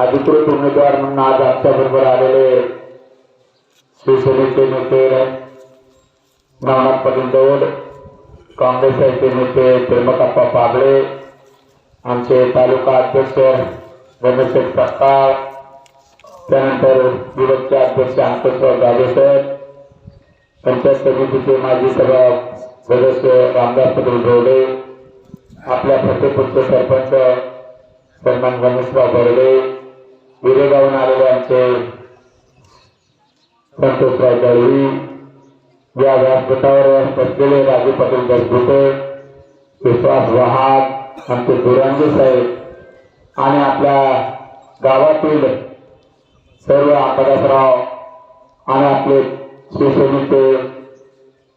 अधिकृत उमेदवार म्हणून आज आमच्या बरोबर आलेले शिवसेनेचे नेते नवनाथ पाटील दौड काँग्रेसचे नेते प्रेमकाप्पा पागळे आमचे तालुका अध्यक्ष रमेश सत्तार त्यानंतर विरोधचे अध्यक्ष अंकेश्वर जाधवसर पंचायत समितीचे माजी सभा सदस्य रामदास पटेल रोडे आपल्या फतेपूरचे सरपंच सन्मान गणेशराव बर्डे विरेगावून आलेले आमचे संतोषराव दळवी या व्यासपीठावर बसलेले राजू पाटील दसगुटे विश्वास वहाग आमचे दुरांगे साहेब आणि आपल्या गावातील सर्व अंबादासराव आणि आपले शिवसेनेचे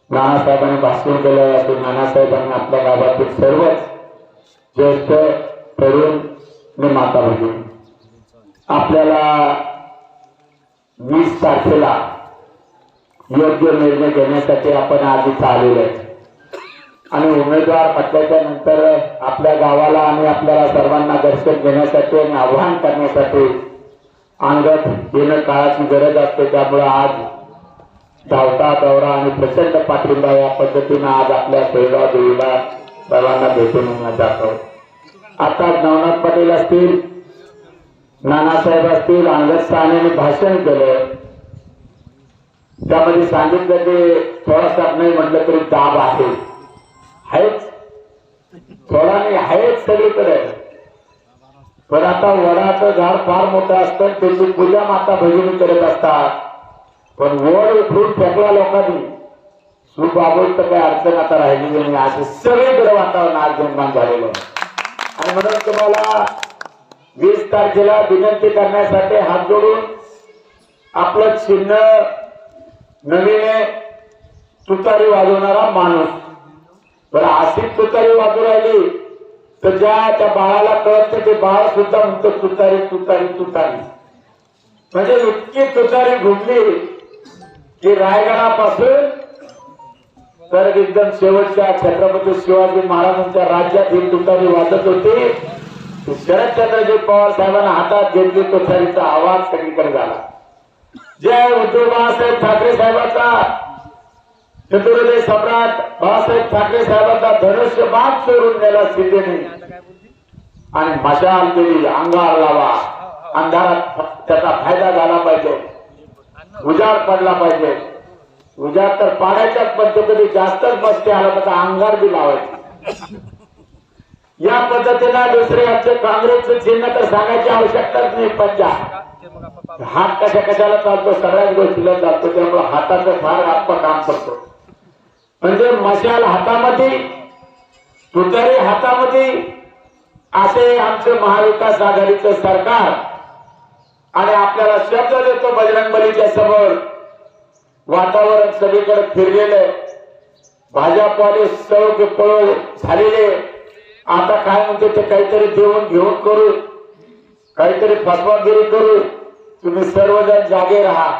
नानासाहेबांनी भाषण केलं. असून नानासाहेबांनी आपल्या गावातील सर्वच ज्येष्ठ तरुण आणि माता भगिनी. आपल्याला वीस तारखेला योग्य निर्णय घेण्यासाठी आपण आधीच आलेलो आहे. आणि उमेदवार म्हटल्याच्या नंतर आपल्या गावाला आणि आपल्याला सर्वांना दर्शन घेण्यासाठी आणि आव्हान करण्यासाठी अंगत येणं काळाची गरज असते. त्यामुळे आज धावता दौरा आणि प्रचंड पाठिंबा या पद्धतीनं आज आपल्या सोयगाव देवीला सर्वांना भेटून जातो. आता नवनाथ पटेल असतील. नानासाहेब असतील अंगद भाषण केलं. त्यामध्ये सांगितलं की थोडासा नाही म्हटलं तरी दाब आहे. आहेच. थोडा नाही आहेच सगळीकडे. पण आता वडाचं झाड फार मोठं असतं त्याची पूजा माता भगिनी करत असतात. पण वड उठून फेकला लोकांनी. सुख बाबूल तर काही अडचण आता राहिलेली नाही. असं सगळीकडे वातावरण आज निर्माण झालेलं आहे. आणि म्हणून तुम्हाला वीस तारखेला विनंती करण्यासाठी हात जोडून आपलं चिन्ह नवीन तुतारी वाजवणारा माणूस. बरं अशी तुतारी वाजू राहिली तर ज्या त्या बाळाला कळत ते बाळ सुद्धा म्हणतो तुतारी तुतारी तुतारी. म्हणजे इतकी तुतारी घुमली की रायगडापासून तर एकदम शेवटच्या छत्रपती शिवाजी महाराजांच्या राज्यात ही तुतारी वाजत होती. शरदचंद्रजी पवार साहेबांना हातात घेतली तुतारीचा आवाज सगळीकडे झाला. जय उद्धव बाळासाहेब ठाकरे साहेबांचा. चतुर्दय सम्राट बाळासाहेब ठाकरे साहेबांचा धनुष्य बाग सोडून गेला शिंदेने आणि मशाल केली अंगार लावा. अंधारात त्याचा फायदा झाला पाहिजे. उजाड पडला पाहिजे. उजाड तर पाण्याच्याच पण कधी जास्तच मस्ती आला त्याचा अंगार बी लावायचा. या पद्धतीनं दुसरे आमचे काँग्रेसचं चिन्ह तर सांगायची आवश्यकताच नाही पंजाब हात कशा कशाला चालतो सगळ्याच गोष्टीला चालतो त्यामुळे हाताचं फार आत्मा काम करतो म्हणजे मशाल हातामध्ये तुतारी हातामध्ये असे आमचं महाविकास आघाडीचं सरकार आणि आपल्याला शब्द देतो बजरंगबलीच्या समोर. वातावरण सगळीकडे फिरलेलं भाजपवाले सर्व पळ झालेले आता काय म्हणते ते काहीतरी देऊन घेऊन करू. काहीतरी फसवागिरी करू. तुम्ही सर्वजण जागे राहा.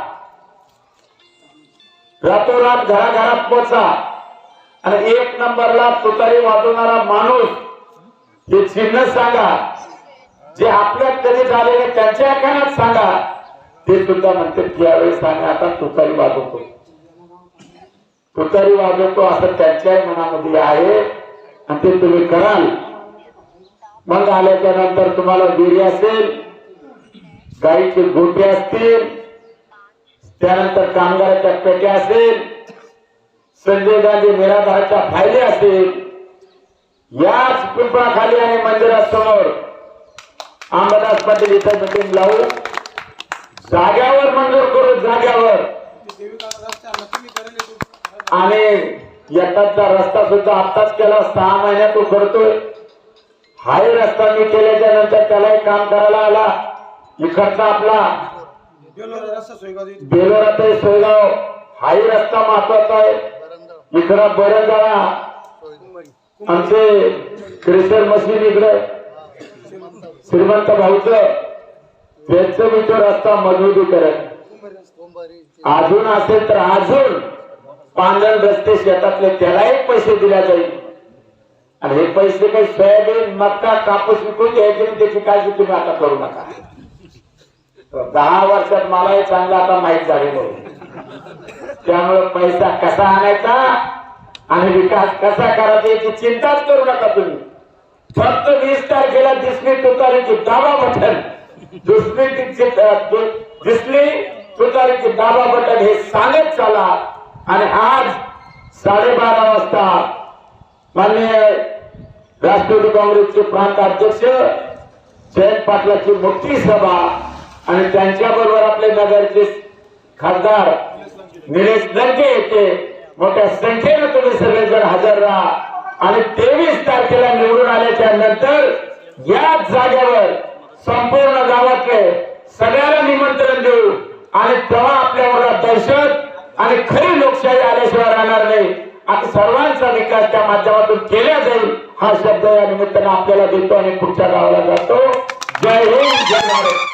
रातोरात घराघरात पोचा. आणि एक नंबरला तुतारी वाजवणारा माणूस हे चिन्ह सांगा. जे आपल्यात कधी झालेले त्यांच्या कानात सांगा. ते सुद्धा म्हणते त्यावेळेस आम्ही आता तुतारी वाजवतो. तुतारी वाजवतो असं त्यांच्याही मनामध्ये आहे. आणि ते तुम्ही कराल. मग आल्याच्यानंतर तुम्हाला बिरी असेल गाईचे गोटे असतील त्यानंतर कामगाराच्या पेट्या असेल संजय गांधी निराधाराच्या फायदे असेल याच पिंपळाखाली आणि मंदिरासमोर अंबादास पाटील इथं मिटिंग लावू. जाग्यावर मंजूर करू जाग्यावर. आणि येतातचा रस्ता सुद्धा आत्ताच केला. सहा महिन्यात तो करतोय हाही रस्ता मी केल्याच्यानंतर त्यालाही काम करायला आला. इकडचा आपला बेलोरा ते सोयगाव. हाही रस्ता महत्त्वाचा आहे. इकडं बरंजाळा. आमचे क्रिसर मशीन इकडे. श्रीमंत भाऊच. त्यांचं मी तो रस्ता मजबूतीकरण. अजून असेल तर अजून पांढरण रस्ते शेतातले त्यालाही पैसे दिल्या जाईल. आणि हे पैसे काही सोयाबीन मक्का कापूस विकून घ्यायचे त्याची काळजी तुम्ही आता करू नका. दहा वर्षात मलाही चांगलं आता माहीत झालेलं आहे. त्यामुळे पैसा कसा आणायचा आणि विकास कसा करायचा याची चिंताच करू नका तुम्ही. फक्त वीस तारखेला दिसली तुतारीची दाबा बटन. दुसरी ती- दिसली तुतारीची दाबा बटन हे सांगत चला. आणि आज साडेबारा वाजता माननीय राष्ट्रवादी काँग्रेसचे प्रांत अध्यक्ष जयंत पाटलाची मोठी सभा आणि त्यांच्याबरोबर आपले नगरचे खासदार निलेश लंके येते मोठ्या संख्येनं तुम्ही सगळेजण हजर राहा. आणि तेवीस तारखेला निवडून आल्याच्यानंतर याच जागेवर संपूर्ण गावातले सगळ्याला निमंत्रण देऊ. आणि तेव्हा आपल्यावर दहशत आणि खरी लोकशाही आल्याशिवाय राहणार नाही. आणि सर्वांचा विकास त्या माध्यमातून केला जाईल हा शब्द या निमित्तानं आपल्याला देतो आणि पुढच्या गावाला जातो. जय हिंद जय भारत.